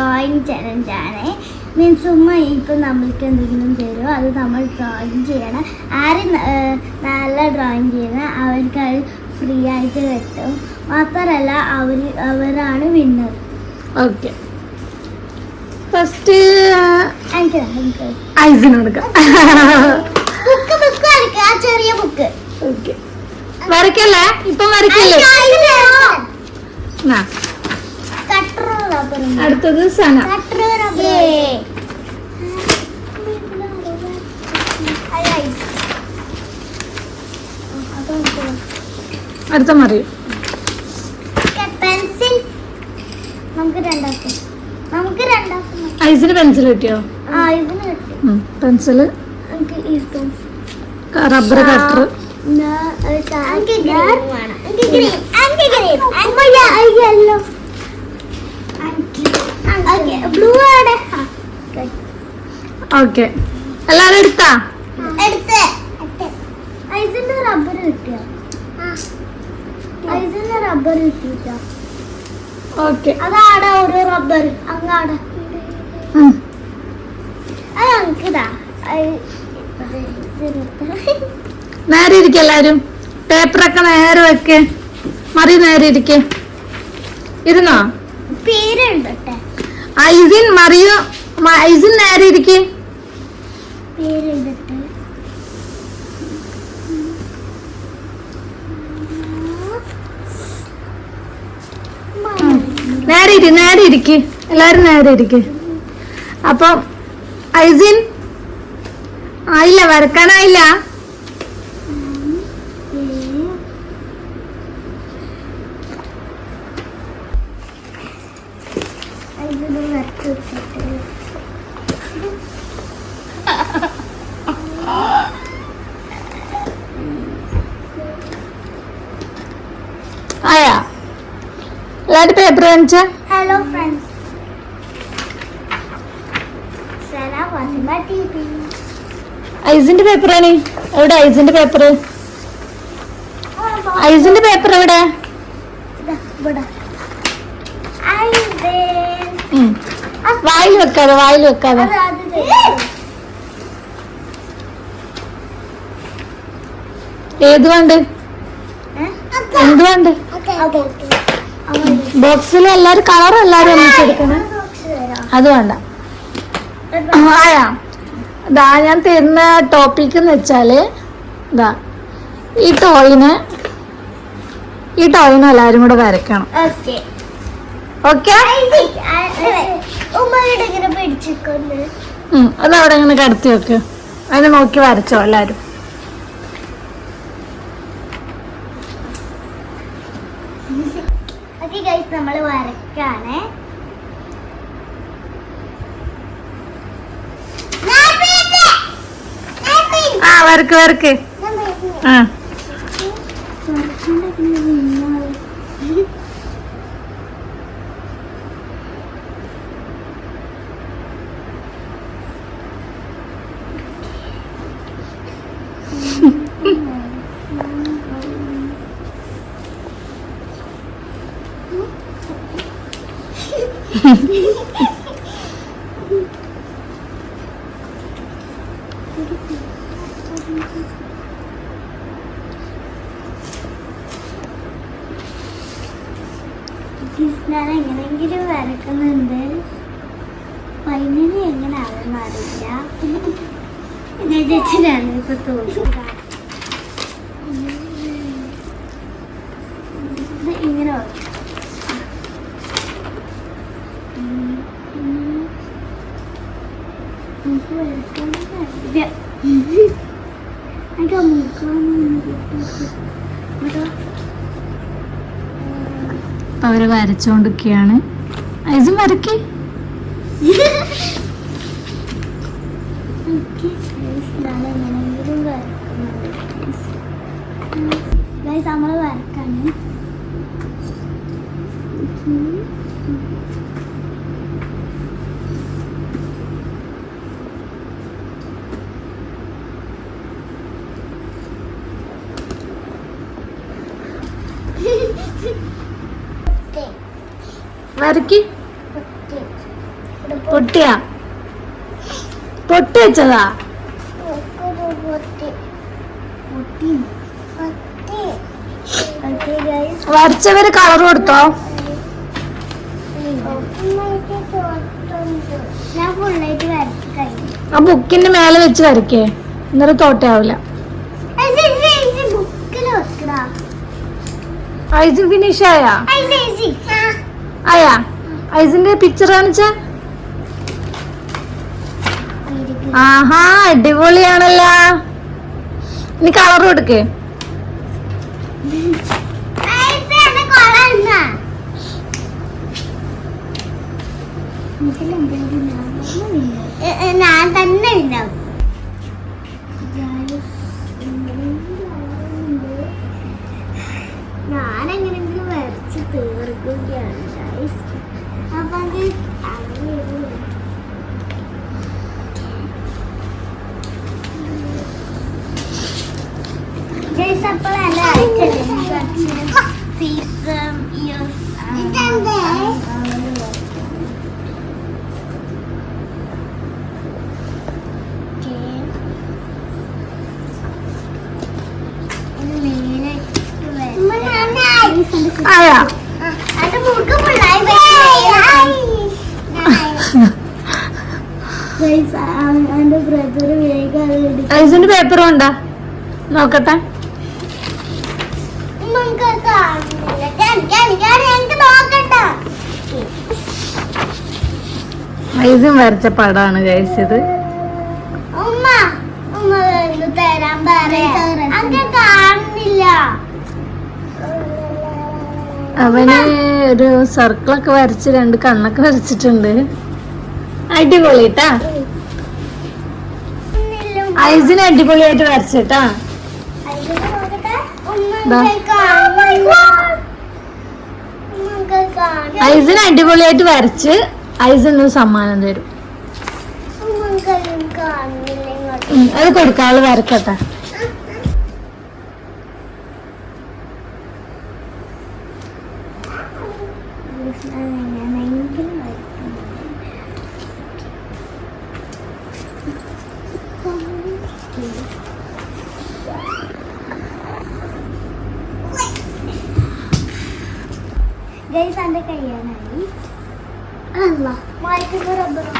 Drawing challenge ആണ് means ഉമ്മ ഇപ്പം നമ്മൾക്ക് എന്തെങ്കിലും തരുമോ അത് നമ്മൾ ഡ്രോയിങ് ചെയ്യണം. ആര് നല്ല ഡ്രോയിങ് ചെയ്യുന്ന അവർക്ക് അത് ഫ്രീ ആയിട്ട് കിട്ടും. മാത്രമല്ല അവർ അവരാണ് വിന്നർ ഓക്കെ ഫസ്റ്റ് എനിക്ക് എനിക്ക് ഐസിന് കൊടുക്കാം ബുക്ക് ബുക്ക് വരയ്ക്കുക ആ ചെറിയ ബുക്ക് ഓക്കെ വരയ്ക്കല്ലേ? ഇപ്പം വരയ്ക്കല്ലേ? ആ, അടുത്തത് സന അടുത്ത മറിയും രണ്ടാക്കും ഐസിന് പെൻസിൽ കിട്ടിയോ ആ റബ്ബർ കട്ടർ പെൻസിൽ ഇരുത്തും റബ്ബർ കട്ടർ ബ്ലൂ ആണ്. ഓക്കെ എല്ലാരും എടുത്താ? എടുത്ത്. ഐസിന്റെ റബ്ബർ കിട്ടിയോ? ഐസിന്റെ റബ്ബർ കിട്ടിട്ടോ? ഓക്കെ അതാടാ ഒരു റബ്ബർ അങ്ങാടെ. അത് നേരെ ഇരിക്കും എല്ലാരും. പേപ്പറൊക്കെ നേരെ വെക്കേ. മറി നേരെ ഇരിക്കേ. ഇരുന്നോ? പേരുണ്ട്. ഐസിൻ മറിയ ഐസിൻ നേരെ ഇരിക്ക. നേരെ ഇരി നേരെ ഇരിക്ക്. എല്ലാരും നേരെ ഇരിക്ക്. അപ്പം ഐസിൻ ആയില്ല വരക്കാനായില്ല. ആയാ എല്ലാരും പേപ്പർ കാണിച്ച? ഹലോ ഫ്രണ്ട്സ് ഐസിന്റെ എവിടെ ഐസിന്റെ പേപ്പർ? ഐസിന്റെ പേപ്പർ എവിടെ? ഇവിടെ ഐസൻ. ഉം. വായിൽ വെക്കാതെ വായിൽ വെക്കാതെ. ഏത് വേണ്ട? എന്ത് വേണ്ട. ബോക്സിൽ എല്ലാരും കളർ എല്ലാരും ഒന്നിച്ചെടുക്കണം. അത് വേണ്ട. ആയാ. ദാ ഞാൻ തരുന്ന ടോപ്പിക് എന്ന് വെച്ചാൽ ദാ ഈ ടോയിന് ഈ ടോയിന് എല്ലാരും കൂടെ വരയ്ക്കണം. ഓക്കേ. അതെ. അവിടെ ഇങ്ങനെ കടത്തി വെക്ക്. അതിനെ നോക്കി വരച്ചോ എല്ലാരും. നമ്മൾ വരക്കാണ് ആ വരക്ക് വരക്ക്. ആ. ഞാൻ എങ്ങനെങ്കിലും വരക്കുന്നുണ്ട് ഫൈനലി എങ്ങനെ ആവുന്ന അറിയില്ല. ഇപ്പൊ തോന്നുന്നത്. അവർ വരച്ചോണ്ടൊക്കെയാണ് ഐസും വരക്കേ. നമ്മൾ വരക്കാണ്. വരക്ക്. പൊട്ടിയാ. പൊട്ടി വെച്ചതാ. വരച്ചവര് കളർ കൊടുത്തോ? ആ ബുക്കിന്റെ മേലെ വെച്ച് വരക്കേ ഇന്നലെ തോട്ടയാവില്ല. ഐസിൻ ഫിനിഷ് ആയാ. ആയാ ഐസിന്റെ പിക്ചർ കാണിച്ച? ആഹാ അടിപൊളിയാണല്ലോ. ഇനി കളർ കൊടുക്കേ. ഞാൻ തന്നെ ഉണ്ടാവും. ഐസിന്റെ പേപ്പർ ഉണ്ടാ നോക്കട്ടെ. ഐസും വരച്ച പടാണ് കഴിച്ചത് ഉമ്മ ഉമ്മ ഇത് തരാൻ പറയാ. അങ്ങനെ കാണുന്നില്ല അവന് ഒരു സർക്കിളൊക്കെ വരച്ച് രണ്ട് കണ്ണൊക്കെ വരച്ചിട്ടുണ്ട്. അടിപൊളിട്ടാ. ട്ടാ ഐസിന് അടിപൊളിയായിട്ട് വരച്ചിട്ടാ. ഐസിന് അടിപൊളിയായിട്ട് വരച്ച് ഐസിന് സമ്മാനം തരും. അത് കൊടുക്കാൾ വരക്കട്ടെ. ഞാനെങ്കിലും എന്റെ കഴിയാനായി അല്ല വായിക്കുന്ന റബ്ബറും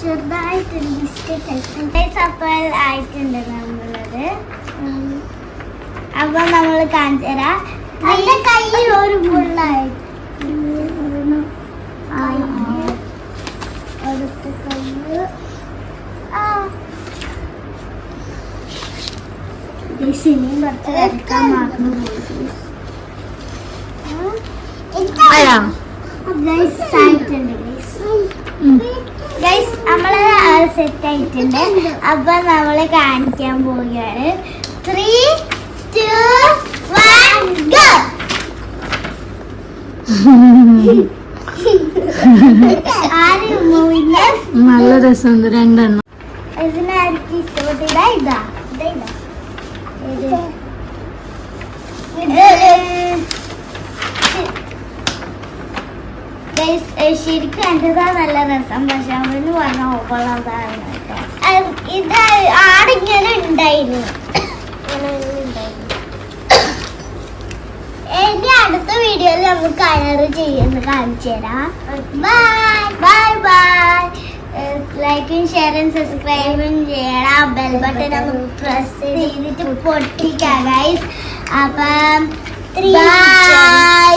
ചെറുതായിട്ട് ബിസ്ക്കറ്റ് ആയിട്ടുണ്ട് അപ്പോൾ ആയിട്ടുണ്ട് നമ്മളത്. ഉം. അപ്പൊ നമ്മൾ കാണിച്ചു തരാം. എന്റെ കയ്യിൽ ഒരു ഫുള്ളായി അടുത്ത കയ്യിൽ ആ. Guys, ഇനിയും കുറച്ച് വരയ്ക്കാൻ മറന്നു പോയി ഗൈസ് നമ്മൾ സെറ്റ് ആയിട്ടുണ്ട്. അപ്പൊ നമ്മൾ കാണിക്കാൻ പോവുകയാണ്. ത്രീ ടു വൺ ഗോ ആര് നല്ല രസമുണ്ട്. രണ്ടെണ്ണം. ഇതാ ഇതാ ഇതാ ഇതാ ഏത്? Guys, ഏ, ശരിക്കും എന്റെതാ നല്ല രസം. പക്ഷെ അവന് പറഞ്ഞ. അത് ഇത് ആടിങ്ങനെ ഉണ്ടായിരുന്നു. ഇനി അടുത്ത വീഡിയോയിൽ നമുക്ക് കളർ ചെയ്യുന്ന കാണിച്ചു തരാം. ബൈ ബൈ ബൈ ലൈക്കും ഷെയറും സബ്സ്ക്രൈബും ചെയ്യണം. ബെൽ ബട്ടൺ പ്രസ് ചെയ്തിട്ട് പൊട്ടിക്കാം ഗൈസ് അപ്പം ബൈ